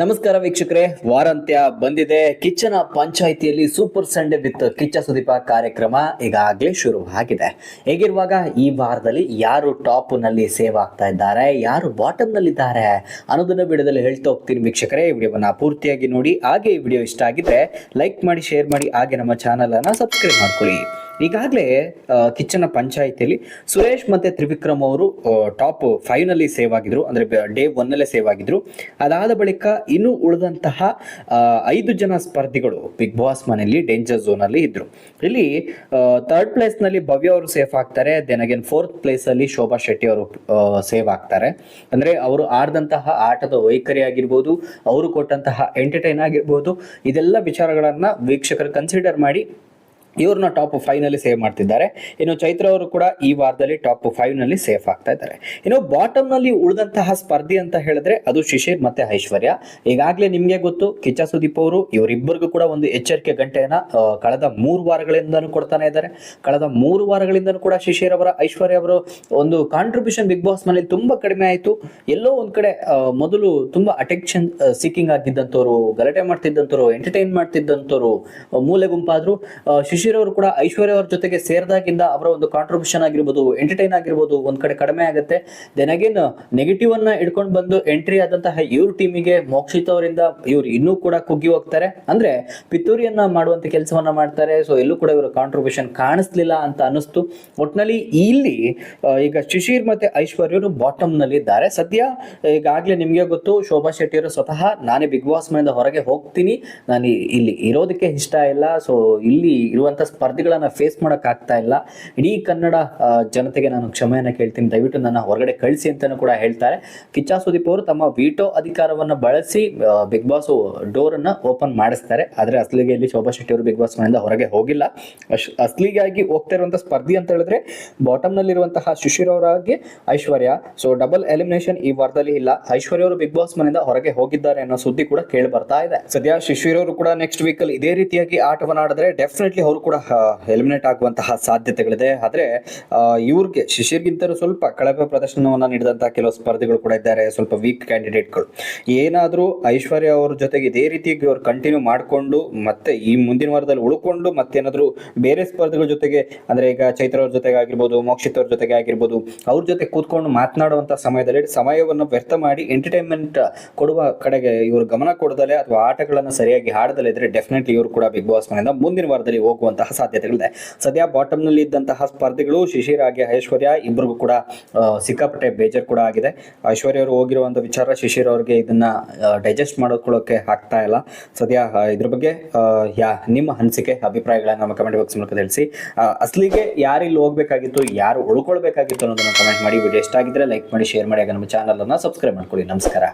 ನಮಸ್ಕಾರ ವೀಕ್ಷಕರೇ, ವಾರಾಂತ್ಯ ಬಂದಿದೆ. ಕಿಚ್ಚನ ಪಂಚಾಯಿತಿಯಲ್ಲಿ super Sunday with Kiccha Sudeepa ಕಾರ್ಯಕ್ರಮ ಈಗಾಗಲೇ ಶುರು ಆಗಿದೆ ಹೇಗಿರುವಾಗ ಈ ವಾರದಲ್ಲಿ ಯಾರು ಟಾಪ್ನಲ್ಲಿ ಸೇವ್ ಆಗ್ತಾ ಇದ್ದಾರೆ, ಯಾರು ಬಾಟಮ್ ನಲ್ಲಿದ್ದಾರೆ ಅನ್ನೋದನ್ನ ವಿಡಿಯೋದಲ್ಲಿ ಹೇಳ್ತಾ ಹೋಗ್ತೀನಿ ವೀಕ್ಷಕರೇ. ಈ ವಿಡಿಯೋವನ್ನ ಪೂರ್ತಿಯಾಗಿ ನೋಡಿ, ಹಾಗೆ ಈ ವಿಡಿಯೋ ಇಷ್ಟ ಆಗಿದ್ರೆ ಲೈಕ್ ಮಾಡಿ, ಶೇರ್ ಮಾಡಿ, ಹಾಗೆ ನಮ್ಮ ಚಾನಲ್ ಅನ್ನ ಸಬ್ಸ್ಕ್ರೈಬ್ ಮಾಡ್ಕೊಳ್ಳಿ. ಈಗಾಗಲೇ ಕಿಚ್ಚನ ಪಂಚಾಯಿತಿಯಲ್ಲಿ ಸುರೇಶ್ ಮತ್ತೆ ತ್ರಿವಿಕ್ರಮ್ ಅವರು ಟಾಪ್ ಫೈವ್ನಲ್ಲಿ ಸೇವ್ ಆಗಿದ್ರು, ಅಂದ್ರೆ ಡೇ ಒನ್ ನಲ್ಲೇ ಸೇವ್ ಆಗಿದ್ರು. ಅದಾದ ಬಳಿಕ ಇನ್ನು ಉಳಿದಂತಹ ಐದು ಜನ ಸ್ಪರ್ಧಿಗಳು ಬಿಗ್ ಬಾಸ್ ಮನೆಯಲ್ಲಿ ಡೇಂಜರ್ ಝೋನ್ ಅಲ್ಲಿ ಇದ್ರು. ಇಲ್ಲಿ ಥರ್ಡ್ ಪ್ಲೇಸ್ನಲ್ಲಿ ಭವ್ಯ ಅವರು ಸೇಫ್ ಆಗ್ತಾರೆ ದೆನ್ ಅಗೇನ್ ಫೋರ್ತ್ ಪ್ಲೇಸ್ ಅಲ್ಲಿ ಶೋಭಾ ಶೆಟ್ಟಿ ಅವರು ಸೇವ್ ಆಗ್ತಾರೆ. ಅಂದ್ರೆ ಅವರು ಆಡಿದಂತಹ ಆಟದ ವೈಖರಿ ಆಗಿರ್ಬೋದು, ಅವರು ಕೊಟ್ಟಂತಹ ಎಂಟರ್ಟೈನ್ ಆಗಿರ್ಬೋದು, ಇದೆಲ್ಲ ವಿಚಾರಗಳನ್ನ ವೀಕ್ಷಕರು ಕನ್ಸಿಡರ್ ಮಾಡಿ ಇವ್ರನ್ನ ಟಾಪ್ ಫೈವ್ನಲ್ಲಿ ಸೇವ್ ಮಾಡ್ತಿದ್ದಾರೆ. ಇನ್ನು ಚೈತ್ರ ಅವರು ಕೂಡ ಈ ವಾರದಲ್ಲಿ ಟಾಪ್ ಫೈವ್ನಲ್ಲಿ ಸೇಫ್ ಆಗ್ತಾ ಇದ್ದಾರೆ. ಇನ್ನು ಬಾಟಮ್ನಲ್ಲಿ ಉಳಿದಂತಹ ಸ್ಪರ್ಧಿ ಅಂತ ಹೇಳಿದ್ರೆ ಅದು ಶಿಶಿರ್ ಮತ್ತೆ ಐಶ್ವರ್ಯ. ಈಗಾಗಲೇ ನಿಮ್ಗೆ ಗೊತ್ತು ಕಿಚ್ಚ ಸುದೀಪ್ ಅವರು ಇವರಿಬ್ಬರಿಗೂ ಕೂಡ ಒಂದು ಎಚ್ಚರಿಕೆ ಗಂಟೆಯನ್ನ ಕಳೆದ ಮೂರು ವಾರಗಳಿಂದನೂ ಕೊಡ್ತಾನೆ ಇದ್ದಾರೆ. ಕಳೆದ ಮೂರು ವಾರಗಳಿಂದನೂ ಕೂಡ ಶಿಶಿರ್ ಅವರ ಐಶ್ವರ್ಯ ಅವರು ಒಂದು ಕಾಂಟ್ರಿಬ್ಯೂಷನ್ ಬಿಗ್ ಬಾಸ್ ಮನೇಲಿ ತುಂಬಾ ಕಡಿಮೆ ಆಯಿತು. ಎಲ್ಲೋ ಒಂದ್ ಕಡೆ ಮೊದಲು ತುಂಬಾ ಅಟೆಕ್ಷನ್ ಸೀಕಿಂಗ್ ಆಗಿದ್ದಂಥವ್ರು ಗಲಾಟೆ ಮಾಡ್ತಿದ್ದಂಥವ್ರು ಎಂಟರ್ಟೈನ್ ಮಾಡ್ತಿದ್ದಂಥವ್ರು ಮೂಲೆ ಗುಂಪಾದ್ರು ಆ, ಶಿಶಿರ್ ಅವರು ಕೂಡ ಐಶ್ವರ್ಯ ಅವ್ರ ಜೊತೆಗೆ ಸೇರಿದಾಗಿಂದ ಅವರ ಒಂದು ಕಾಂಟ್ರಿಬ್ಯೂಷನ್ ಆಗಿರ್ಬೋದು ಎಂಟರ್ಟೈನ್ ಆಗಿರ್ಬೋದು ಒಂದ್ ಕಡೆ ಕಡಿಮೆ ಆಗುತ್ತೆ. ದೆನ್ ಅಗೇನ್ ನೆಗೆಟಿವ್ ಅನ್ನ ಇಟ್ಕೊಂಡು ಬಂದು ಎಂಟ್ರಿ ಆದಂತಹ ಇವ್ರ ಟೀಮಿಗೆ ಮೋಕ್ಷಿತ್ ಅವರಿಂದ ಇವ್ರು ಇನ್ನೂ ಕೂಡ ಕುಗ್ಗಿ ಹೋಗ್ತಾರೆ. ಅಂದ್ರೆ ಪಿತೂರಿಯನ್ನ ಮಾಡುವಂತ ಕೆಲಸವನ್ನ ಮಾಡ್ತಾರೆ. ಸೊ ಎಲ್ಲೂ ಕೂಡ ಇವರ ಕಾಂಟ್ರಿಬ್ಯೂಷನ್ ಕಾಣಿಸ್ಲಿಲ್ಲ ಅಂತ ಅನಿಸ್ತು ಒಟ್ನಲ್ಲಿ ಇಲ್ಲಿ ಈಗ ಶಿಶಿರ್ ಮತ್ತೆ ಐಶ್ವರ್ಯರು ಬಾಟಮ್ನಲ್ಲಿ ಇದ್ದಾರೆ. ಸದ್ಯ ಈಗಾಗಲೇ ನಿಮಗೆ ಗೊತ್ತು, ಶೋಭಾ ಶೆಟ್ಟಿ ಅವರು ಸ್ವತಃ ನಾನೇ ಬಿಗ್ ಬಾಸ್ ಮನೆಯಿಂದ ಹೊರಗೆ ಹೋಗ್ತೀನಿ. ನಾನು ಇಲ್ಲಿ ಇರೋದಕ್ಕೆ ಇಷ್ಟ ಇಲ್ಲ. ಸೊ ಇಲ್ಲಿ ಇರುವಂತ ಸ್ಪರ್ಧಿಗಳನ್ನ ಫೇಸ್ ಮಾಡಕ್ ಆಗ್ತಾ ಇಲ್ಲ. ಇಡೀ ಕನ್ನಡ ಜನತೆಗೆ ನಾನು ಕ್ಷಮೆಯನ್ನ ಕೇಳ್ತೀನಿ. ದಯವಿಟ್ಟು ನನ್ನ ಹೊರಗಡೆ ಕಳಿಸಿ ಅಂತಾನೂ ಕೂಡ ಹೇಳ್ತಾರೆ. ಕಿಚ್ಚಾ ಸುದೀಪ್ ಅವರು ತಮ್ಮ ವಿಟೋ ಅಧಿಕಾರವನ್ನ ಬಳಸಿ ಬಿಗ್ ಬಾಸ್ ಡೋರ್ ಅನ್ನ ಓಪನ್ ಮಾಡಿಸ್ತಾರೆ. ಆದ್ರೆ ಅಸಲಿಗೆ ಇಲ್ಲಿ ಶೋಭಾ ಶೆಟ್ಟಿ ಅವರು ಬಿಗ್ ಬಾಸ್ ಮನೆಯಿಂದ ಹೊರಗೆ ಹೋಗಿಲ್ಲ. ಅಸಲಿಗಾಗಿ ಹೋಗ್ತಾ ಇರುವಂತ ಸ್ಪರ್ಧಿ ಅಂತ ಹೇಳಿದ್ರೆ ಬಾಟಮ್ ನಲ್ಲಿರುವಂತಹ ಶಿಶಿರ್ ಅವರಾಗಿ ಐಶ್ವರ್ಯ. ಸೊ ಡಬಲ್ ಎಲಿಮಿನೇಷನ್ ಈ ವಾರದಲ್ಲಿ ಇಲ್ಲ. ಐಶ್ವರ್ಯ ಅವರು ಬಿಗ್ ಬಾಸ್ ಮನೆಯಿಂದ ಹೊರಗೆ ಹೋಗಿದ್ದಾರೆ ಅನ್ನೋ ಸುದ್ದಿ ಕೂಡ ಕೇಳಿ ಬರ್ತಾ ಇದೆ. ಸದ್ಯ ಶಿಶಿರ್ ಅವರು ಕೂಡ ನೆಕ್ಸ್ಟ್ ವೀಕ್ ಅಲ್ಲಿ ಇದೇ ರೀತಿಯಾಗಿ ಆಟವನ್ನು ಆಡಿದ್ರೆ ಡೆಫಿನೆಟ್ಲಿ ಅವರು ಕೂಡ ಎಲಿಮಿನೇಟ್ ಆಗುವಂತಹ ಸಾಧ್ಯತೆಗಳಿದೆ. ಆದ್ರೆ ಇವ್ರಿಗೆ ಶಿಶಿರ್ಗಿಂತಲೂ ಸ್ವಲ್ಪ ಕಳಪೆ ಪ್ರದರ್ಶನವನ್ನ ನೀಡಿದಂತಹ ಕೆಲವು ಸ್ಪರ್ಧಿಗಳು ಕೂಡ ಇದ್ದಾರೆ, ಸ್ವಲ್ಪ ವೀಕ್ ಕ್ಯಾಂಡಿಡೇಟ್ಗಳು ಏನಾದರೂ ಐಶ್ವರ್ಯ ಅವ್ರ ಜೊತೆಗೆ ಇದೇ ರೀತಿ ಅವ್ರು ಕಂಟಿನ್ಯೂ ಮಾಡಿಕೊಂಡು, ಮತ್ತೆ ಈ ಮುಂದಿನ ವಾರದಲ್ಲಿ ಉಳ್ಕೊಂಡು ಮತ್ತೇನಾದ್ರೂ ಬೇರೆ ಸ್ಪರ್ಧಿಗಳ ಜೊತೆಗೆ, ಅಂದ್ರೆ ಈಗ ಚೈತ್ರ ಅವ್ರ ಜೊತೆಗೆ ಆಗಿರ್ಬೋದು, ಮೋಕ್ಷಿತ್ ಅವ್ರ ಜೊತೆಗೆ ಆಗಿರ್ಬೋದು, ಅವ್ರ ಜೊತೆ ಕೂತ್ಕೊಂಡು ಮಾತನಾಡುವಂತ ಸಮಯದಲ್ಲಿ ಸಮಯವನ್ನು ವ್ಯರ್ಥ ಮಾಡಿ ಎಂಟರ್ಟೈನ್ಮೆಂಟ್ ಕೊಡುವ ಕಡೆಗೆ ಇವರು ಗಮನ ಕೊಡದಲೆ, ಅಥವಾ ಆಟಗಳನ್ನು ಸರಿಯಾಗಿ ಆಡದಲೆ ಇದ್ರೆ ಡೆಫಿನೆಟ್ಲಿ ಇವರು ಕೂಡ ಬಿಗ್ ಬಾಸ್ ಮನೆಯಿಂದ ಮುಂದಿನ ವಾರದಲ್ಲಿ ಹೋಗುವಂತಹ ಸಾಧ್ಯತೆಗಳಿದೆ. ಸದ್ಯ ಬಾಟಮ್ನಲ್ಲಿ ಇದ್ದಂತಹ ಸ್ಪರ್ಧಿಗಳು ಶಿಶಿರ್ ಹಾಗೆ ಐಶ್ವರ್ಯ ಇಬ್ಬರಿಗೂ ಕೂಡ ಸಿಕ್ಕಾಪಟ್ಟೆ ಬೇಜಾರ್ ಕೂಡ ಆಗಿದೆ. ಐಶ್ವರ್ಯ ಅವರು ಹೋಗಿರುವಂತ ವಿಚಾರ ಶಿಶಿರ್ ಅವ್ರಿಗೆ ಇದನ್ನ ಡೈಜೆಸ್ಟ್ ಮಾಡೋಕೊಳ್ಳೋಕೆ ಆಗ್ತಾ ಇಲ್ಲ. ಸದ್ಯ ಇದ್ರ ಬಗ್ಗೆ ಯಾ, ನಿಮ್ಮ ಅನಿಸಿಕೆ, ಅಭಿಪ್ರಾಯಗಳನ್ನ ನಮ್ಮ ಕಮೆಂಟ್ ಬಾಕ್ಸ್ ಮೂಲಕ ತಿಳಿಸಿ. ಅಸಲಿಗೆ ಯಾರು ಇಲ್ಲಿ ಹೋಗ್ಬೇಕಾಗಿತ್ತು, ಯಾರು ಉಳ್ಕೊಳ್ಬೇಕಾಗಿತ್ತು ಅನ್ನೋದನ್ನ ಕಮೆಂಟ್ ಮಾಡಿ. ವಿಡಿಯೋ ಇಷ್ಟ ಆಗಿದ್ರೆ ಲೈಕ್ ಮಾಡಿ ಶೇರ್ ಮಾಡಿ, ಹಾಗೆ ನಮ್ಮ ಚಾನಲ್ ಅನ್ನ ಸಬ್ಸ್ಕ್ರೈಬ್ ಮಾಡ್ಕೊಳ್ಳಿ ನಮಸ್ಕಾರ.